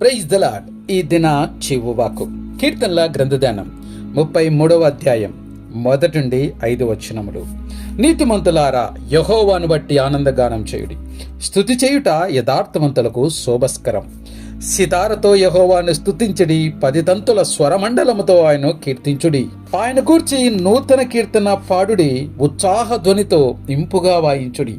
Praise the Lord ఈ దిన చివువాకు కీర్తనల గ్రంథదానం ముప్పై మూడవ అధ్యాయం మొదటిండి ఐదు వచనములు. నీతిమంతులారా యహోవాను బట్టి ఆనందగానం చేయుడి. స్థుతి చేయుట యథార్థవంతులకు శోభస్కరం. సితారతో యహోవాను స్తుతించుడి పది తంతుల స్వరమండలముతో ఆయన కీర్తించుడి. ఆయన కూర్చి నూతన కీర్తన పాడుడి ఉత్సాహ ధ్వనితో ఇంపుగా వాయించుడి.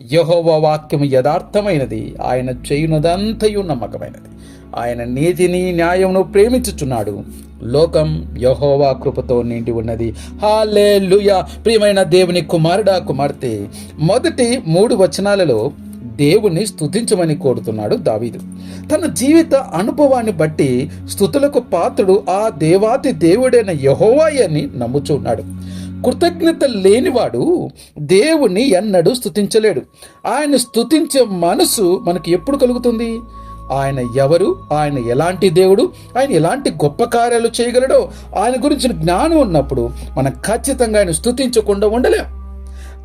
యహోవ వాక్యము యథార్థమైనది. ఆయన చేయునదంతయు నమ్మకమైనది. ఆయన నీతిని న్యాయమును ప్రేమించుచున్నాడు. లోకం యహోవా కృపతో నిండి ఉన్నది. హాలే ప్రియమైన దేవుని కుమారుడా కుమార్తె! మొదటి మూడు వచనాలలో దేవుణ్ణి స్థుతించమని కోరుతున్నాడు దావీదు. తన జీవిత అనుభవాన్ని బట్టి స్థుతులకు పాత్రుడు ఆ దేవాతి దేవుడైన యహోవాయని అని నమ్ముచున్నాడు. కృతజ్ఞత లేనివాడు దేవుని ఎన్నడూ స్థుతించలేడు ఆయన స్థుతించే మనసు మనకి ఎప్పుడు కలుగుతుంది? ఆయన ఎవరు? ఆయన ఎలాంటి దేవుడు? ఆయన ఎలాంటి గొప్ప కార్యాలు చేయగలడో? ఆయన గురించిన జ్ఞానం ఉన్నప్పుడు మనం ఖచ్చితంగా ఆయన స్థుతించకుండా ఉండలేం.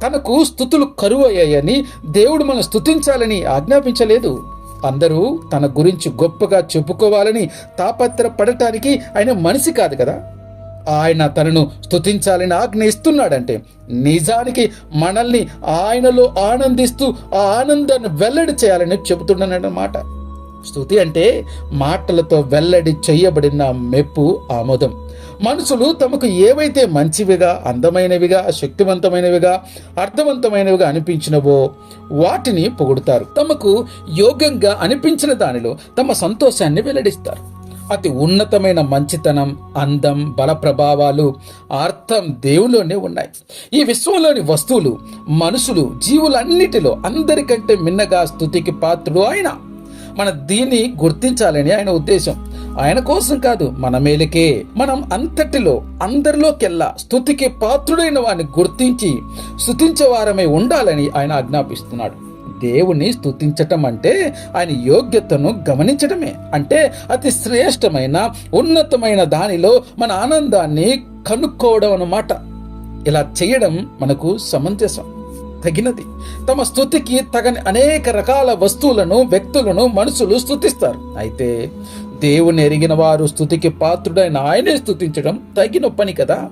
తనకు స్థుతులు కరువు అయ్యాయని దేవుడు మనం స్థుతించాలని ఆజ్ఞాపించలేదు. అందరూ తన గురించి గొప్పగా చెప్పుకోవాలని తాపత్రపడటానికి ఆయన మనిషి కాదు కదా? ఆయన తనను స్థుతించాలని ఆజ్ఞ ఇస్తున్నాడంటే నిజానికి మనల్ని ఆయనలో ఆనందిస్తూ ఆ ఆనందాన్ని వెల్లడి చేయాలని చెబుతున్నాడన్నమాట స్థుతి అంటే మాటలతో వెల్లడి చేయబడిన మెప్పు ఆమోదం. మనుషులు తమకు ఏవైతే మంచివిగా అందమైనవిగా శక్తివంతమైనవిగా అర్థవంతమైనవిగా అనిపించినవో వాటిని పొగుడుతారు. తమకు యోగ్యంగా అనిపించిన దానిలో తమ సంతోషాన్ని వెల్లడిస్తారు. అతి ఉన్నతమైన మంచితనం అందం బల ప్రభావాలు అర్థం దేవులోనే ఉన్నాయి. ఈ విశ్వంలోని వస్తువులు మనుషులు జీవులన్నిటిలో అందరికంటే మిన్నగా స్థుతికి పాత్రుడు ఆయన. మన దీన్ని గుర్తించాలని ఆయన ఉద్దేశం. ఆయన కోసం కాదు మన మేలుకే. మనం అంతటిలో అందరిలోకెల్లా స్థుతికి పాత్రుడైన వారిని గుర్తించి స్థుతించే వారమే ఉండాలని ఆయన ఆజ్ఞాపిస్తున్నాడు. దేవుణ్ణి స్థుతించటం అంటే ఆయన యోగ్యతను గమనించటమే. అంటే అతి శ్రేష్టమైన ఉన్నతమైన దానిలో మన ఆనందాన్ని కనుక్కోవడం అన్నమాట ఇలా చేయడం మనకు సమంజసం తగినది. తమ స్థుతికి తగని అనేక రకాల వస్తువులను వ్యక్తులను మనుషులు స్థుతిస్తారు అయితే దేవుని ఎరిగిన వారు స్థుతికి పాత్రుడైన ఆయనే స్థుతించడం తగిన పని కదా?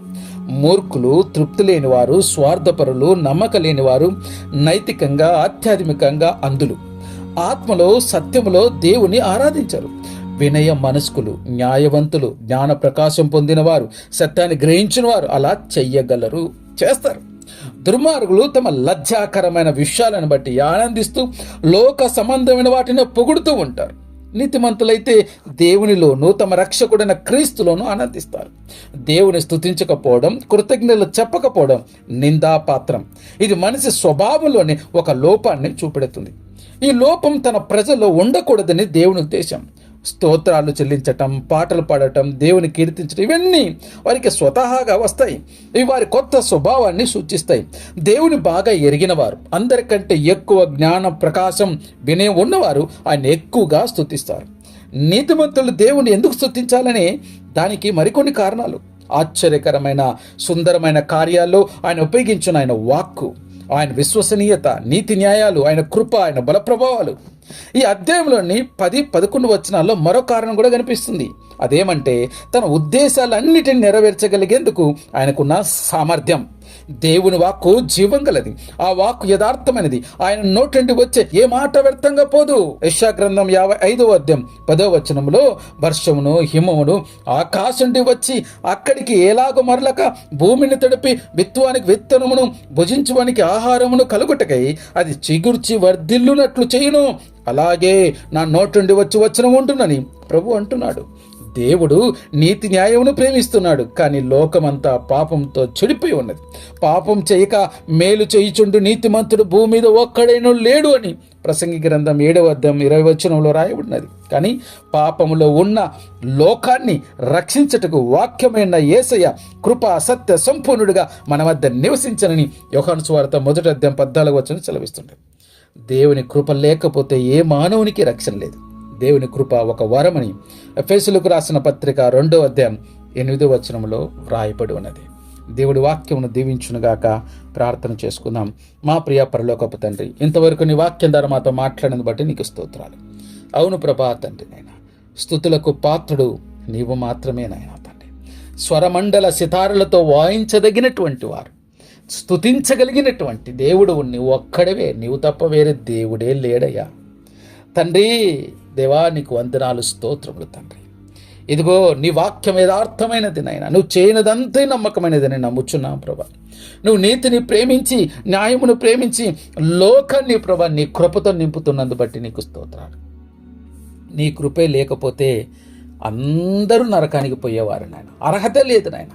మూర్ఖులు తృప్తి లేని వారు స్వార్థపరులు నమ్మక లేని వారు నైతికంగా ఆధ్యాత్మికంగా అందులు. ఆత్మలో సత్యములో దేవుని ఆరాధించరు. వినయ మనస్కులు న్యాయవంతులు జ్ఞాన ప్రకాశం పొందినవారు సత్యాన్ని గ్రహించిన వారు అలా చెయ్యగలరు చేస్తారు. దుర్మార్గులు తమ లజ్జాకరమైన విషయాలను బట్టి ఆనందిస్తూ లోక సంబంధమైన వాటిని పొగుడుతూ ఉంటారు. నీతిమంతులైతే దేవునిలోనూ తమ రక్షకుడైన క్రీస్తులోనూ ఆనందిస్తారు. దేవుని స్థుతించకపోవడం కృతజ్ఞతలు చెప్పకపోవడం నిందాపాత్రం. ఇది మనిషి స్వభావంలోని ఒక లోపాన్ని చూపెడుతుంది. ఈ లోపం తన ప్రజల్లో ఉండకూడదని దేవుని ఉద్దేశం. స్తోత్రాలు చెల్లించటం పాటలు పాడటం దేవుని కీర్తించడం ఇవన్నీ వారికి స్వతహాగా వస్తాయి. ఇవి వారి కొత్త స్వభావాన్ని సూచిస్తాయి. దేవుని బాగా ఎరిగినవారు అందరికంటే ఎక్కువ జ్ఞాన ప్రకాశం వినే ఉన్నవారు ఆయన ఎక్కువగా స్థుతిస్తారు నీతిమంతులు దేవుని ఎందుకు స్థుతించాలని దానికి మరికొన్ని కారణాలు. ఆశ్చర్యకరమైన సుందరమైన కార్యాల్లో ఆయన ఉపయోగించిన ఆయన వాక్కు ఆయన విశ్వసనీయత నీతి న్యాయాలు ఆయన కృప ఆయన బల ప్రభావాలు ఈ అధ్యాయంలోని పది పదకొండు వచనాల్లో మరో కారణం కూడా కనిపిస్తుంది. అదేమంటే తన ఉద్దేశాలన్నిటిని నెరవేర్చగలిగేందుకు ఆయనకున్న సామర్థ్యం. దేవుని వాక్కు జీవం గలది. ఆ వాక్కు యథార్థమైనది. ఆయన నోటి వచ్చే ఏ మాట వ్యర్థంగా పోదు. యశా గ్రంథం యాభై ఐదవ అధ్యాయం పదో వచనంలో వర్షమును హిమమును ఆకాశం వచ్చి అక్కడికి ఎలాగో మరలక భూమిని తడిపి విత్వానికి విత్తనమును భుజించువానికి ఆహారమును కలుగుటకై అది చిగుర్చి వర్ధిల్లునట్లు చేయును. అలాగే నా నోటుండి వచ్చి వచ్చిన ఉంటునని ప్రభు అంటున్నాడు. దేవుడు నీతి న్యాయమును ప్రేమిస్తున్నాడు కానీ లోకమంతా పాపంతో చెడిపోయి ఉన్నది. పాపం చేయక మేలు చేయుచుండు నీతిమంతుడు భూమి మీద ఒక్కడైనా లేడు అని ప్రసంగి గ్రంథం ఏడవ అధ్యాయం ఇరవై వచనంలో రాయబడినది కానీ పాపములో ఉన్న లోకాన్ని రక్షించటకు వాక్యమైన ఏసయ్య కృప సత్య సంపూర్ణుడిగా మన వద్ద నివసించనని యోహాను స్వార్థ మొదటి అధ్యాయం పద్నాలుగు వచ్చిన సెలవిస్తుండే. దేవుని కృప లేకపోతే ఏ మానవునికి రక్షణ లేదు. దేవుని కృప ఒక వరమని ఎఫెసులకు రాసిన పత్రిక రెండో అధ్యాయం ఎనిమిదో వచనంలో వ్రాయబడి ఉన్నది. దేవుడి వాక్యమును దీవించునుగాక ప్రార్థన చేసుకుందాం. మా ప్రియ పరలోకపు తండ్రి ఇంతవరకు నీ వాక్యం ద్వారా మాతో మాట్లాడిన బట్టి నీకు స్తోత్రాలు. అవును ప్రభా తండ్రి నాయన స్థుతులకు పాత్రుడు నీవు మాత్రమే నాయనా తండ్రి. స్వరమండల సితారులతో వాయించదగినటువంటి వారు స్తుతించగలిగినటువంటి దేవుడు నీవు ఒక్కడవే నీవు తప్ప వేరే దేవుడే లేడయ్యా. తండ్రి దేవా నీకు వందనాలు స్తోత్రములు తండ్రి. ఇదిగో నీ వాక్యం యథార్థమైనది నాయన. నువ్వు చేయనదంతే నమ్మకమైనదని నమ్ముచున్నాం ప్రభా. నువ్వు నీతిని ప్రేమించి న్యాయమును ప్రేమించి లోకాన్ని ప్రభా నీ కృపతో నింపుతున్నందు బట్టి నీకు స్తోత్రాలు. నీ కృపే లేకపోతే అందరూ నరకానికి పోయేవారు నాయన. అర్హత లేదు నాయన.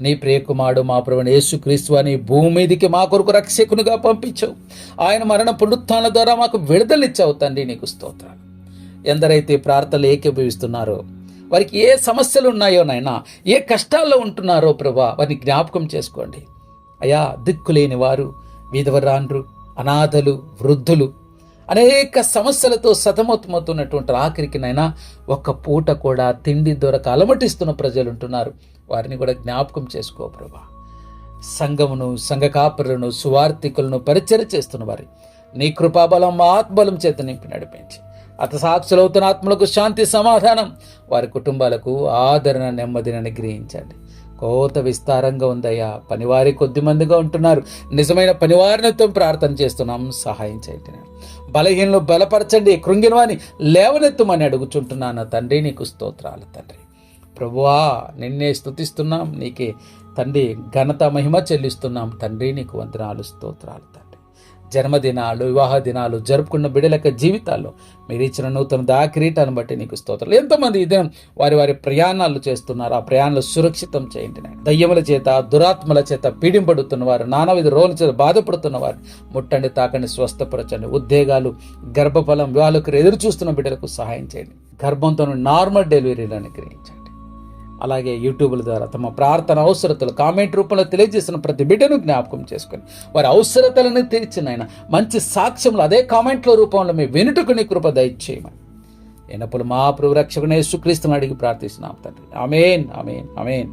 నీ ప్రియకుమారుడు మా ప్రభుని యేసుక్రీస్తు అని భూమి మీదికి మా కొరకు రక్షకునిగా పంపించావు. ఆయన మరణ పునరుత్థాన ద్వారా మాకు విడుదలిచ్చావు తండ్రి నీకు స్తోత్రాలు. ఎందరైతే ప్రార్థనలు ఏకీభవిస్తున్నారో వారికి ఏ సమస్యలు ఉన్నాయో నాయనా ఏ కష్టాల్లో ఉంటున్నారో ప్రభా వారిని జ్ఞాపకం చేసుకోండి. అయా దిక్కులేని వారు విధవరాండ్రు అనాథలు వృద్ధులు అనేక సమస్యలతో సతమతమవుతున్నటువంటి ఆఖరికి నైనా ఒక్క పూట కూడా తిండి దొరక అలమటిస్తున్న ప్రజలు ఉంటున్నారు. వారిని కూడా జ్ఞాపకం చేసుకో ప్రభా. సంఘమును సంఘ కాపరులను సువార్థికులను పరిచయం చేస్తున్న వారి నీ కృపాబలం మా ఆత్మబలం చేత నింపి నడిపించి. అత సాక్షులవుతున్న ఆత్మలకు శాంతి సమాధానం. వారి కుటుంబాలకు ఆదరణ నెమ్మదిని అనుగ్రహించండి. కోత విస్తారంగా ఉందయ్యా. పనివారి కొద్ది మందిగా ఉంటున్నారు. నిజమైన పనివారినితో ప్రార్థన చేస్తున్నాం. సహాయం చేయండి. బలహీనలు బలపరచండి. కృంగినవాని లేవనెత్తుమని అడుగుచుంటున్నాను తండ్రి. నీకు స్తోత్రాలు తండ్రి. ప్రభువా నిన్నే స్తుతిస్తున్నాం. నీకే తండ్రి ఘనత మహిమ చెల్లిస్తున్నాం. తండ్రి నీకు వందనాలు స్తోత్రాలు తండ్రి. జన్మదినాలు వివాహ దినాలు జరుపుకున్న బిడ్డల యొక్క జీవితాల్లో మీరు ఇచ్చిన నూతన దాకిరీటాన్ని బట్టి నీకు స్తోత్రాలు. ఎంతోమంది ఇదే వారి వారి ప్రయాణాలు చేస్తున్నారు. ఆ ప్రయాణాలు సురక్షితం చేయండి దయ్యముల చేత దురాత్మల చేత పీడింపడుతున్న వారు నానావిధ రోగుల చేత బాధపడుతున్న వారు ముట్టండి తాకండి స్వస్థపరచండి. ఉద్యోగాలు గర్భఫలం వివాహాలకు ఎదురు చూస్తున్న బిడ్డలకు సహాయం చేయండి. గర్భంతో నార్మల్ డెలివరీలను గ్రహించండి అలాగే యూట్యూబ్ల ద్వారా తమ ప్రార్థన అవసరతలు కామెంట్ రూపంలో తెలియజేసిన ప్రతి బిడ్డను జ్ఞాపకం చేసుకొని వారి అవసరతలను తీర్చిన ఆయన మంచి సాక్ష్యములు అదే కామెంట్ల రూపంలో మీ వెనుటకు నీ కృప దయచేయమని. ఎన్నప్పుడు మా ప్రభు రక్షకునే సుక్రీస్తుని అడిగి ప్రార్థిస్తున్నాం తండ్రి. అమేన్ అమేన్ అమేన్